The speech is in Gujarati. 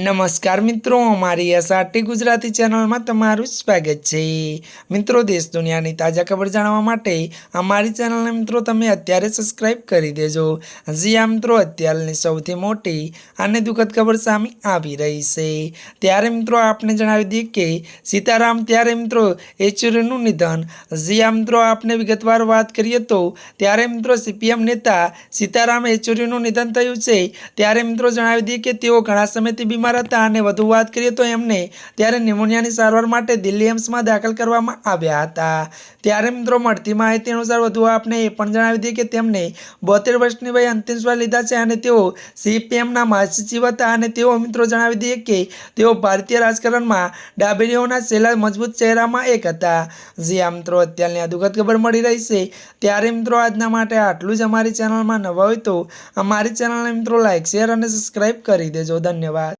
નમસ્કાર મિત્રો, અમારી એસઆરટી ગુજરાતી ચેનલમાં તમારું સ્વાગત છે. મિત્રો, દેશ દુનિયાની તાજા ખબર જાણવા માટે અમારી ચેનલને મિત્રો તમે અત્યારે સબસ્ક્રાઇબ કરી દેજો. હજી આ મિત્રો, અત્યારની સૌથી મોટી અને દુઃખદ ખબર સામે આવી રહી છે. ત્યારે મિત્રો, આપને જણાવી દઈએ કે સીતારામ, ત્યારે મિત્રો, યેચુરીનું નિધન. હજી આ મિત્રો, આપને વિગતવાર વાત કરીએ તો ત્યારે મિત્રો સીપીએમ નેતા સીતારામ યેચુરીનું નિધન થયું છે. ત્યારે મિત્રો, જણાવી દઈએ કે તેઓ ઘણા સમયથી બીમાર હતા અને વધુ વાત કરીએ તો એમને ત્યારે ન્યુમોનિયાની સારવાર માટે દિલ્હી એમ્સમાં દાખલ કરવામાં આવ્યા હતા. ત્યારે મિત્રો મળતી માહિતી અનુસાર વધુ આપને એ પણ જણાવી દઈએ કે તેમને બોતેર વર્ષની વય અંતિમ શ્વાસ લીધા છે અને તેઓ સીપીએમના મહાસચિવ હતા અને તેઓ મિત્રો જણાવી દઈએ કે તેઓ ભારતીય રાજકારણમાં ડાબેરીઓના છેલ્લા મજબૂત ચહેરામાં એક હતા. જી આ મિત્રો, અત્યારની આ દુઃખદ ખબર મળી રહી છે. ત્યારે મિત્રો આજના માટે આટલું જ અમારી ચેનલમાં નવા હોય તો અમારી ચેનલને મિત્રો લાઇક શેર અને સબસ્ક્રાઇબ કરી દેજો. ધન્યવાદ.